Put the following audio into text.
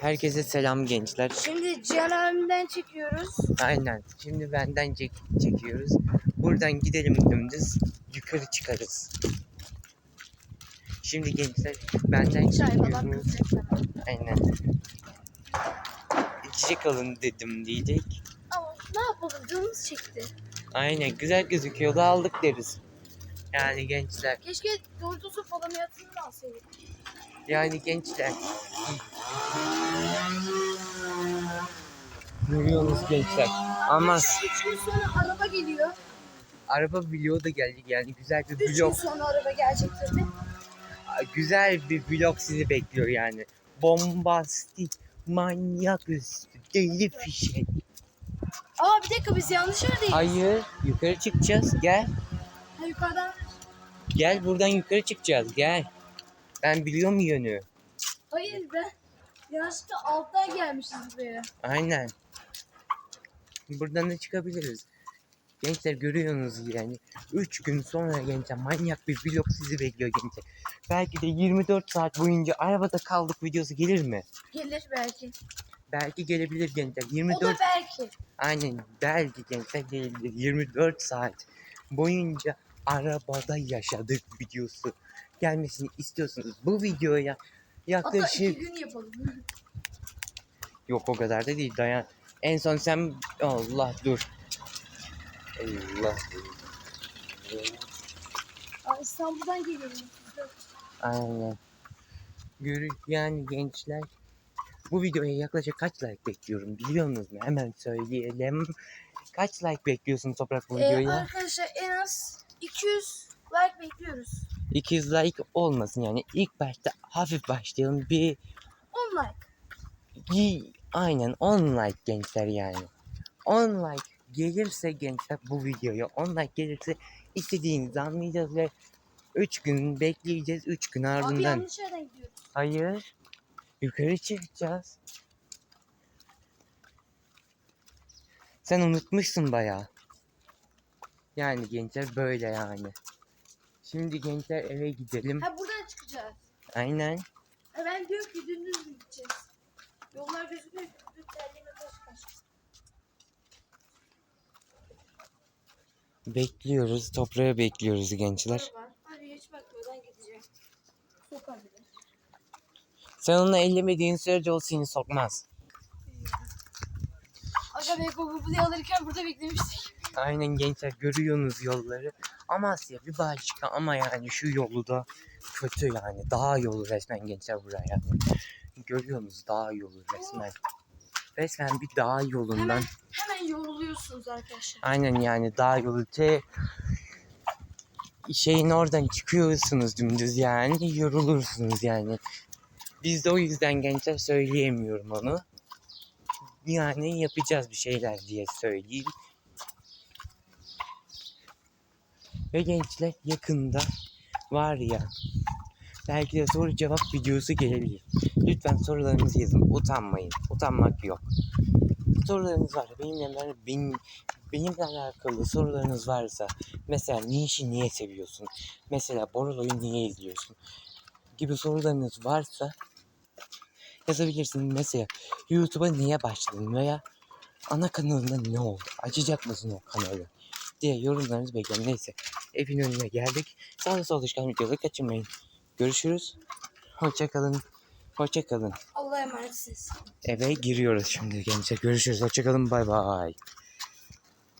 Herkese selam gençler. Şimdi Cihan abimden çekiyoruz. Aynen. Şimdi benden çek çekiyoruz. Buradan gidelim dümdüz. Yukarı çıkarız. Şimdi gençler benden Çay falan çekiyoruz. Aynen. İçecek alın dedim diyecek. Ama ne yapalım canımız çekti. Aynen güzel gözüküyordu aldık deriz. Yani gençler. Keşke Doritos'un falamiyatını da alsaydık. Yani gençler. Görüyorsunuz gençler. Ama 3 gün sonra araba geliyor. araba vlogu da geldi yani güzel bir 3 gün vlog. sonra araba gelecek tabii. Güzel bir vlog sizi bekliyor yani. Bombastik, manyak üstü, deli fişek. Aa bir dakika biz yanlış yerdeyiz. Hayır, yukarı çıkacağız. Gel. Ha, yukarıdan. Gel buradan yukarı çıkacağız. Gel. Ben biliyorum yönü. Hayır ben yanlışlıkla alttan gelmişiz buraya. Aynen. Buradan da çıkabiliriz. Gençler görüyorsunuz yani. 3 gün sonra gençler manyak bir vlog sizi bekliyor gençler. Belki de 24 saat boyunca arabada kaldık videosu gelir mi? Gelir belki. Belki gelebilir gençler. O 24 da belki. Aynen belki gençler gelebilir. 24 saat boyunca arabada yaşadık videosu gelmesini istiyorsunuz. Bu videoya Hatta yaklaşık... iki gün yapalım. Yok o kadar da değil dayan. En son sen... Allah dur. Allah. Aa, İstanbul'dan geliyorum. Aynen. Görü yani gençler. Bu videoya yaklaşık kaç like bekliyorum biliyor musunuz? Hemen söyleyelim. Kaç like bekliyorsun Toprak bu Ee, videoya? arkadaşlar en az 200 like bekliyoruz. 200 like olmasın yani. İlk başta hafif başlayalım. Bir 10 like. Aynen 10 like gençler yani. 10 like gelirse gençler bu videoya 10 like gelirse istediğinizi anlayacağız ve 3 gün bekleyeceğiz 3 gün Abi ardından. yanlış yerden gidiyoruz. Hayır. Yukarı çıkacağız. Sen unutmuşsun bayağı. Yani gençler böyle yani. Şimdi gençler eve gidelim. Ha buradan çıkacağız. Aynen. Ha, ben diyorum ki dümdüz mü gideceğiz? Yollar gözüküyor. Düz terliğime taş kaç. Bekliyoruz. Toprağı bekliyoruz gençler. Var. Hadi hiç bakmadan gideceğim. Sokabilir. Sen onu ellemediğin sürece o seni sokmaz. Aga Bey Google'ı alırken burada beklemiştik. Aynen gençler görüyorsunuz yolları. Amasya bir başka ama yani şu yolu da kötü yani. Dağ yolu resmen gençler buraya yani. Görüyorsunuz dağ yolu resmen. Resmen bir dağ yolundan. Hemen hemen yoruluyorsunuz arkadaşlar. Aynen yani dağ yolu te şeyin oradan çıkıyorsunuz dümdüz yani yorulursunuz yani. Biz de o yüzden gençler söyleyemiyorum onu. Yani yapacağız bir şeyler diye söyleyeyim. Ve gençler yakında var ya belki de soru cevap videosu gelebilir. Lütfen sorularınızı yazın. Utanmayın. Utanmak yok. Sorularınız var. Benimle, benim, benimle alakalı sorularınız varsa mesela ne işi niye seviyorsun? Mesela Borolo'yu niye izliyorsun? Gibi sorularınız varsa yazabilirsiniz. Mesela YouTube'a niye başladın veya ana kanalında ne oldu? Açacak mısın o kanalı? Diye yorumlarınızı bekliyorum. Neyse evin önüne geldik. Sağda solda çıkan videoları kaçırmayın. Görüşürüz. Hoşçakalın. Hoşçakalın. Allah'a emanetsiniz. Eve giriyoruz şimdi gençler. Görüşürüz. Hoşçakalın. Bay bay.